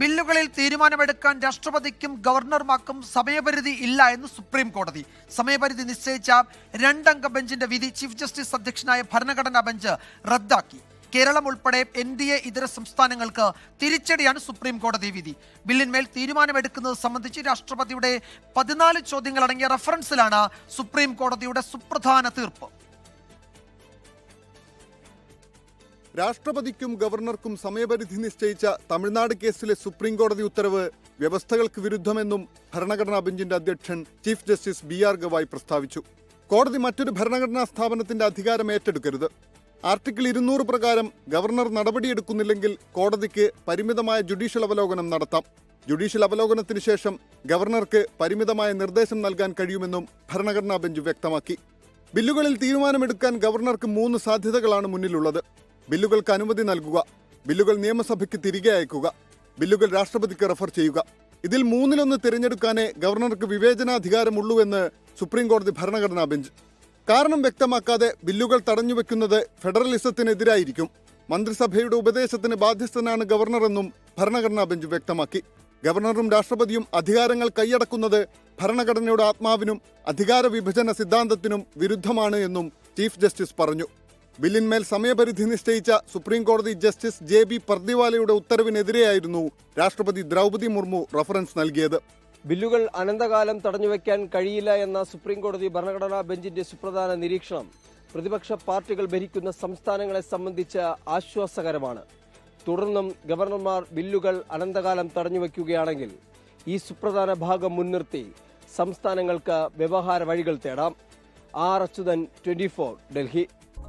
ബില്ലുകളിൽ തീരുമാനമെടുക്കാൻ രാഷ്ട്രപതിക്കും ഗവർണർമാർക്കും സമയപരിധി ഇല്ല എന്ന് സുപ്രീം കോടതി. സമയപരിധി നിശ്ചയിച്ച രണ്ടംഗ ബെഞ്ചിന്റെ വിധി ചീഫ് ജസ്റ്റിസ് അധ്യക്ഷനായ ഭരണഘടനാ ബെഞ്ച് റദ്ദാക്കി. കേരളം ഉൾപ്പെടെ എൻ ഡി എ ഇതര സംസ്ഥാനങ്ങൾക്ക് തിരിച്ചടിയാണ് സുപ്രീം കോടതി വിധി. ബില്ലിന്മേൽ തീരുമാനമെടുക്കുന്നത് സംബന്ധിച്ച് രാഷ്ട്രപതിയുടെ പതിനാല് ചോദ്യങ്ങളടങ്ങിയ റഫറൻസിലാണ് സുപ്രീം കോടതിയുടെ സുപ്രധാന തീർപ്പ്. രാഷ്ട്രപതിക്കും ഗവർണർക്കും സമയപരിധി നിശ്ചയിച്ച തമിഴ്നാട് കേസിലെ സുപ്രീം കോടതി ഉത്തരവ് വ്യവസ്ഥകൾക്ക് വിരുദ്ധമെന്നും ഭരണഘടനാ ബെഞ്ചിന്റെ അധ്യക്ഷൻ chief justice B R Gavai പ്രസ്താവിച്ചു. കോടതി മറ്റൊരു ഭരണഘടനാ സ്ഥാപനത്തിന്റെ അധികാരം ഏറ്റെടുക്കരുത്. ആർട്ടിക്കിൾ ഇരുന്നൂറ് പ്രകാരം ഗവർണർ നടപടിയെടുക്കുന്നില്ലെങ്കിൽ കോടതിക്ക് പരിമിതമായ ജുഡീഷ്യൽ അവലോകനം നടത്താം. ജുഡീഷ്യൽ അവലോകനത്തിന് ശേഷം ഗവർണർക്ക് പരിമിതമായ നിർദ്ദേശം നൽകാൻ കഴിയുമെന്നും ഭരണഘടനാ ബെഞ്ച് വ്യക്തമാക്കി. ബില്ലുകളിൽ തീരുമാനമെടുക്കാൻ ഗവർണർക്ക് മൂന്ന് സാധ്യതകളാണ് മുന്നിലുള്ളത്. ബില്ലുകൾക്ക് അനുമതി നൽകുക. ബില്ലുകൾ നിയമസഭയ്ക്ക് തിരികെ അയക്കുക. ബില്ലുകൾ രാഷ്ട്രപതിക്ക് റഫർ ചെയ്യുക. ഇതിൽ മൂന്നിലൊന്ന് തിരഞ്ഞെടുക്കാനേ ഗവർണർക്ക് വിവേചനാധികാരമുള്ളൂവെന്ന് സുപ്രീം കോടതി ഭരണഘടനാ ബെഞ്ച്. കാരണം വ്യക്തമാക്കാതെ ബില്ലുകൾ തടഞ്ഞുവെക്കുന്നത് ഫെഡറലിസത്തിനെതിരായിരിക്കും. മന്ത്രിസഭയുടെ ഉപദേശത്തിന് ബാധ്യസ്ഥനാണ് ഗവർണറെന്നും ഭരണഘടനാ ബെഞ്ച് വ്യക്തമാക്കി. ഗവർണറും രാഷ്ട്രപതിയും അധികാരങ്ങൾ കൈയടക്കുന്നത് ഭരണഘടനയുടെ ആത്മാവിനും അധികാര വിഭജന സിദ്ധാന്തത്തിനും വിരുദ്ധമാണ് എന്നും ചീഫ് ജസ്റ്റിസ് പറഞ്ഞു. ബില്ലിന്മേൽ സമയപരിധി നിശ്ചയിച്ച സുപ്രീം കോടതി ജസ്റ്റിസ് ജെ ബി പർദിവാലയുടെ ഉത്തരവിനെതിരെയായിരുന്നു രാഷ്ട്രപതി ദ്രൗപതി മുർമു റഫറൻസ് നൽകിയത്. ബില്ലുകൾ അനന്തകാലം തടഞ്ഞുവെക്കാൻ കഴിയില്ല എന്ന സുപ്രീം കോടതി ഭരണഘടനാ ബെഞ്ചിന്റെ സുപ്രധാന നിരീക്ഷണം പ്രതിപക്ഷ പാർട്ടികൾ ഭരിക്കുന്ന സംസ്ഥാനങ്ങളെ സംബന്ധിച്ച് ആശ്വാസകരമാണ്. തുടർന്നും ഗവർണർമാർ ബില്ലുകൾ അനന്തകാലം തടഞ്ഞുവെക്കുകയാണെങ്കിൽ ഈ സുപ്രധാന ഭാഗം മുൻനിർത്തി സംസ്ഥാനങ്ങൾക്ക് വ്യവഹാര വഴികൾ തേടാം. R Achuthan twenty Delhi.